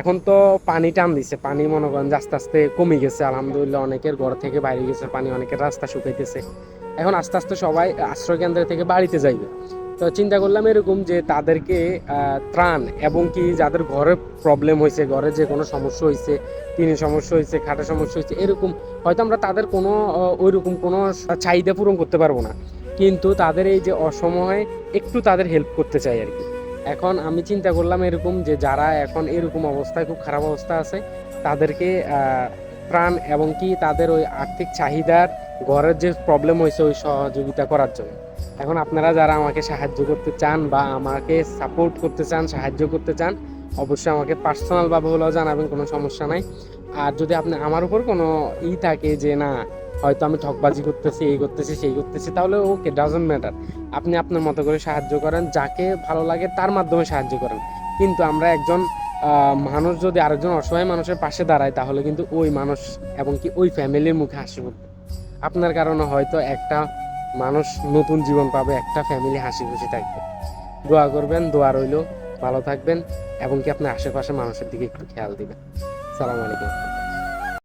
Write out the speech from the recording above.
এখন তো পানি টান দিছে, পানি মনে করেন আস্তে আস্তে কমে গেছে, আলহামদুলিল্লাহ অনেকের ঘর থেকে বাইরে গেছে, পানি অনেকের রাস্তা শুকাইতেছে। এখন আস্তে আস্তে সবাই আশ্রয় কেন্দ্র থেকে বাড়িতে যাইবে। তো চিন্তা করলাম এরকম যে তাদেরকে ত্রাণ এবং কি যাদের ঘরে প্রবলেম হয়েছে ঘরে যে কোনো সমস্যা হয়েছে টিনের সমস্যা হয়েছে খাটের সমস্যা হয়েছে এরকম হয়তো আমরা তাদের কোনো ওই রকম কোনো চাহিদা পূরণ করতে পারব না। কিন্তু তাদের এই যে অসময়ে একটু তাদের হেল্প করতে চাই আর কি। এখন আমি চিন্তা করলাম এরকম যে যারা এখন এরকম অবস্থায়, খুব খারাপ অবস্থা আছে, তাদেরকে প্রাণ এবং কি তাদের ওই আর্থিক চাহিদার ঘরের যে প্রবলেম হয়েছে ওই সহযোগিতা করার জন্য। এখন আপনারা যারা আমাকে সাহায্য করতে চান বা আমাকে সাপোর্ট করতে চান, সাহায্য করতে চান, অবশ্যই আমাকে পার্সোনালভাবে হলেও জানাবেন, কোনো সমস্যা নাই। আর যদি আপনি, আমার উপর কোনো ই থাকে যে না হয়তো আমি ঠকবাজি করতেছি, এই করতেছি, সেই করতেছি, তাহলে ওকে ডাজন্ট ম্যাটার আপনি আপনার মতো করে সাহায্য করেন, যাকে ভালো লাগে তার মাধ্যমে সাহায্য করেন। কিন্তু আমরা একজন মানুষ যদি আরেকজন অসহায় মানুষের পাশে দাঁড়ায়, তাহলে কিন্তু ওই মানুষ এবং কি ওই ফ্যামিলির মুখে হাসি ফুটবে। আপনার কারণে হয়তো একটা মানুষ নতুন জীবন পাবে, একটা ফ্যামিলি হাসি খুশি থাকবে। দোয়া করবেন, দোয়া রইল, ভালো থাকবেন এবং কি আপনার আশেপাশে মানুষের দিকে একটু খেয়াল দিবেন। সালাম আলাইকুম।